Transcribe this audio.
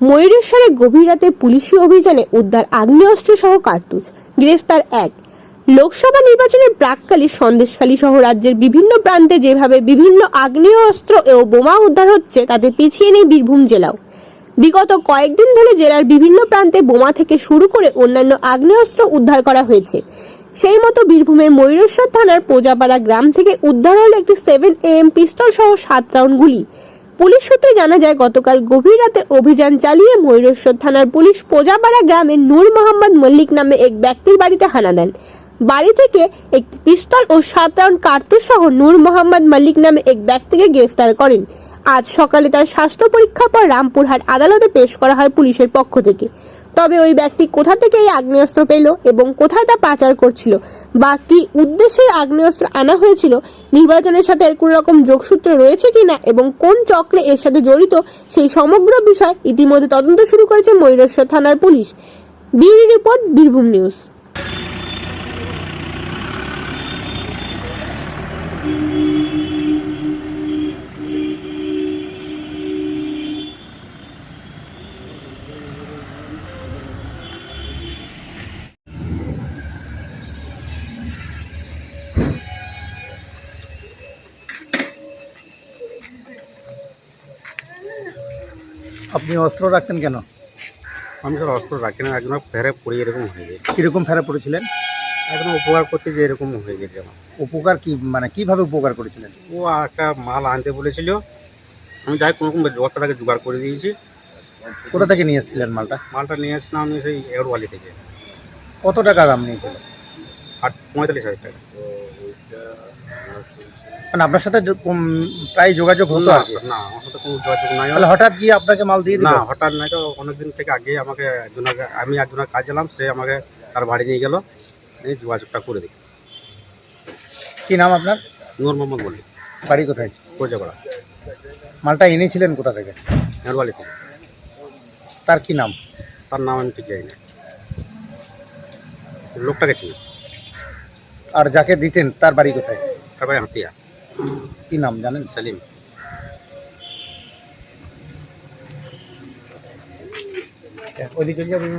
ময়ূরেশ্বরে গভীর রাতে পুলিশি অভিযানে উদ্ধার আগ্নেয়াস্ত্র সহ কার্তুজ। গ্রেফতার এক। লোকসভা নির্বাচনের প্রাককালে সন্দেশখালী সহ রাজ্যের বিভিন্ন প্রান্তে যেভাবে বিভিন্ন আগ্নেয়াস্ত্র ও বোমা উদ্ধার হচ্ছে, তাতে পিছিয়ে নেই বীরভূম জেলাও। বিগত কয়েকদিন ধরে জেলার বিভিন্ন প্রান্তে বোমা থেকে শুরু করে অন্যান্য আগ্নেয়াস্ত্র উদ্ধার করা হয়েছে। সেই মতো বীরভূমের ময়ূরেশ্বর থানার পোজাপাড়া গ্রাম থেকে উদ্ধার হল একটি সেভেন এম পিস্তল সহ সাত রাউন্ড গুলি। পুলিশ সূত্রে জানা যায়, গতকাল গভীর রাতে অভিযান চালিয়ে ময়ূরেশ্বর থানার পুলিশ পোজাপাড়া গ্রামের নূর মোহাম্মদ মল্লিক নামে এক ব্যক্তির বাড়িতে হানা দেন। বাড়ি থেকে একটি পিস্তল ও সাত রাউন্ড কার্তুজ সহ নূর মোহাম্মদ মল্লিক নামে এক ব্যক্তিকে গ্রেফতার করেন। আজ সকালে তার স্বাস্থ্য পরীক্ষার পর রামপুরহাট আদালতে পেশ করা হয় পুলিশের পক্ষ থেকে। তবে ওই ব্যক্তি কোথা থেকে এই আগ্নেয়াস্ত্র পেল এবং কোথায় তা পাচার করছিল বা কি উদ্দেশ্যে আগ্নেয়াস্ত্র আনা হয়েছিল, নির্বাচনের সাথে এর কোনো রকম যোগসূত্র রয়েছে কিনা এবং কোন চক্রে এর সাথে জড়িত সেই সমগ্র বিষয় ইতিমধ্যে তদন্ত শুরু করেছে ময়ূরেশ্বর থানার police. Bureau report, Birbhum news. আপনি অস্ত্র রাখতেন কেন? আমি স্যার অস্ত্র রাখি না একজন ফেরে পড়ে এরকম হয়ে যায় কীরকম ফেরা পড়েছিলেন? একদম উপকার করতে যে এরকম হয়ে গেছে আমার। উপকার কি মানে কীভাবে উপকার করেছিলেন? ও একটা মাল আনতে বলেছিল আমি যাই কোনো রকম জোগাড় করে দিয়েছি। কোথা থেকে নিয়ে এসেছিলেন মালটা? মালটা নিয়ে এসেছিলাম আমি সেই এরওয়ালি থেকে। কত টাকা দাম নিয়েছিল? আট পঁয়তাল্লিশ হাজার টাকা। মানে আপনার সাথে প্রায় যোগাযোগ হতো না না আমার সাথে কোনো যোগাযোগ নাই। তাহলে হঠাৎ গিয়ে আপনাকে মাল দিয়ে দিল? না হঠাৎ নাই তো অনেকদিন থেকে আগে আমাকে একজনের আমি একজনের কাজ এলাম সে আমাকে তার বাড়ি নিয়ে গেল এই যোগাযোগটা করে দিই কি নাম আপনার? নূর মোহাম্মদ বলি। বাড়ি কোথায়? কোজাপাড়া মালটা এনেছিলেন কোথা থেকে? এরওয়ালি থেকে। তার কি নাম? তার নাম আমি ঠিক জানি না। লোকটাকে চিনি। আর যাকে দিতেন তার বাড়ি কোথায়? তারপরে হাতিয়া। কি নাম জানেন? সেলিম। ওদিকে যাবেন